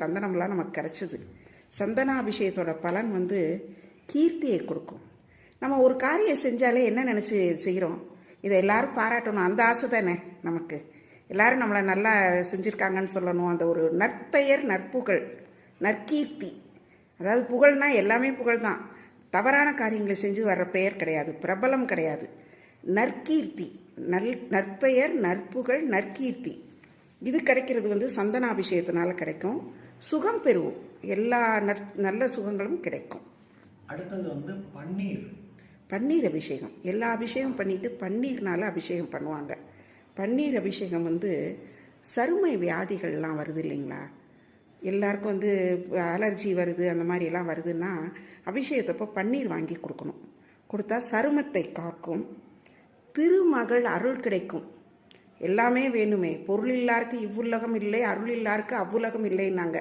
சந்தனம்லாம் நமக்கு கிடச்சிது. சந்தனாபிஷேகத்தோட பலன் வந்து கீர்த்தியை கொடுக்கும். நம்ம ஒரு காரியம் செஞ்சாலே என்ன நினச்சி செய்கிறோம் இதை எல்லோரும் பாராட்டணும். அந்த ஆசை தானே நமக்கு. எல்லாரும் நம்மளை நல்லா செஞ்சுருக்காங்கன்னு சொல்லணும். அந்த ஒரு நற்பெயர் நற்புகழ் நற்கீர்த்தி. அதாவது புகழ்னா எல்லாமே புகழ் தான் தவறான காரியங்களை செஞ்சு வர்ற பெயர் கிடையாது. பிரபலம் கிடையாது. நற்கீர்த்தி. நல் நற்பெயர் நற்புகழ் நற்கீர்த்தி. இது கிடைக்கிறது வந்து சந்தனாபிஷேகத்தினால கிடைக்கும். சுகம் பெறுவோம். எல்லா நல்ல சுகங்களும் கிடைக்கும். அடுத்தது வந்து பன்னீர். பன்னீர் அபிஷேகம். எல்லா அபிஷேகம் பண்ணிட்டு பன்னீர்னால அபிஷேகம் பண்ணுவாங்க. பன்னீர் அபிஷேகம் வந்து சருமை வியாதிகள்லாம் வருது இல்லைங்களா? எல்லாருக்கும் வந்து அலர்ஜி வருது அந்த மாதிரி எல்லாம் வருதுன்னா அபிஷேகத்தப்போ பன்னீர் வாங்கி கொடுக்கணும். கொடுத்தா சருமத்தை காக்கும். திருமகள் அருள் கிடைக்கும். எல்லாமே வேணுமே. பொருள் இல்லாருக்கு இவ்வுலகம் இல்லை அருள் இல்லாருக்கு அவ்வுலகம் இல்லைன்னாங்க.